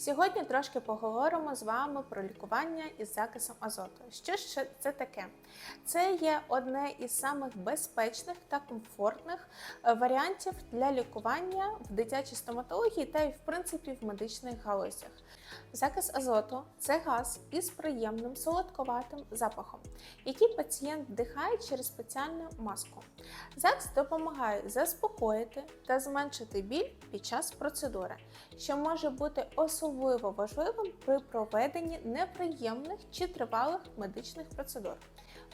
Сьогодні трошки поговоримо з вами про лікування із закисом азоту. Що ж це таке? Це є одне із самих безпечних та комфортних е, варіантів для лікування в дитячій стоматології та й в принципі в медичних галузях. Закис азоту це газ із приємним солодковатим запахом, який пацієнт вдихає через спеціальну маску. ЗАКС допомагає заспокоїти та зменшити біль під час процедури, що може бути особливо важливим при проведенні неприємних чи тривалих медичних процедур.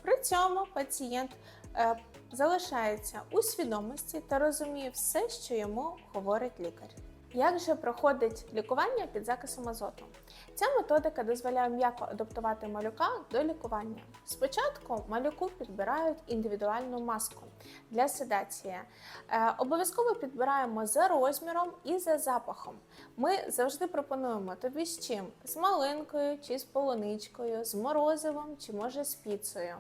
При цьому пацієнт е, залишається у свідомості та розуміє все, що йому говорить лікар. Як же проходить лікування під закисом азоту? Ця методика дозволяє м'яко адаптувати малюка до лікування. Спочатку малюку підбирають індивідуальну маску для седації. Е, обов'язково підбираємо за розміром і за запахом. Ми завжди пропонуємо тобі з чим? З малинкою чи з полуничкою, з морозивом чи може з піцею.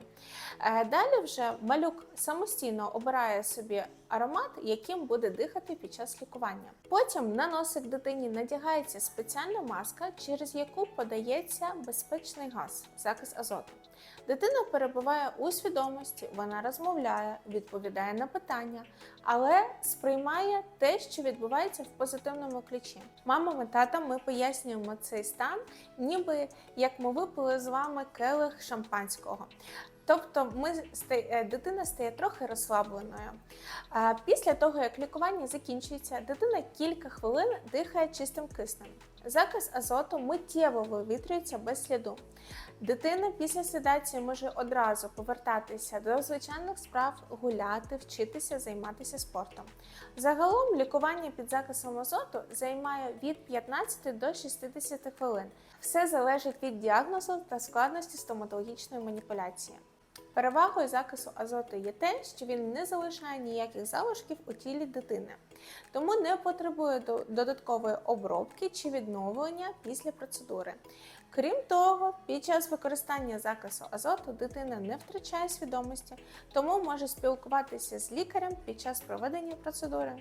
Е, Далі вже малюк самостійно обирає собі аромат, яким буде дихати під час лікування. Потім на носик дитині надягається спеціальна маска, через яку подається безпечний газ, закис азоту. Дитина перебуває у свідомості, вона розмовляє, відповідає на питання, але сприймає те, що відбувається в позитивному ключі. Мамам і татам ми пояснюємо цей стан, ніби як ми випили з вами келих шампанського. Тобто ми е, дитина стає трохи розслабленою. Після того, як лікування закінчується, дитина кілька хвилин дихає чистим киснем. Закис азоту миттєво вивітрюється без сліду. Дитина після седації може одразу повертатися до звичайних справ, гуляти, вчитися, займатися спортом. Загалом лікування під закисом азоту займає від 15 до 60 хвилин. Все залежить від діагнозу та складності стоматологічної маніпуляції. Перевагою закису азоту є те, що він не залишає ніяких залишків у тілі дитини, тому не потребує додаткової обробки чи відновлення після процедури. Крім того, під час використання закису азоту дитина не втрачає свідомості, тому може спілкуватися з лікарем під час проведення процедури.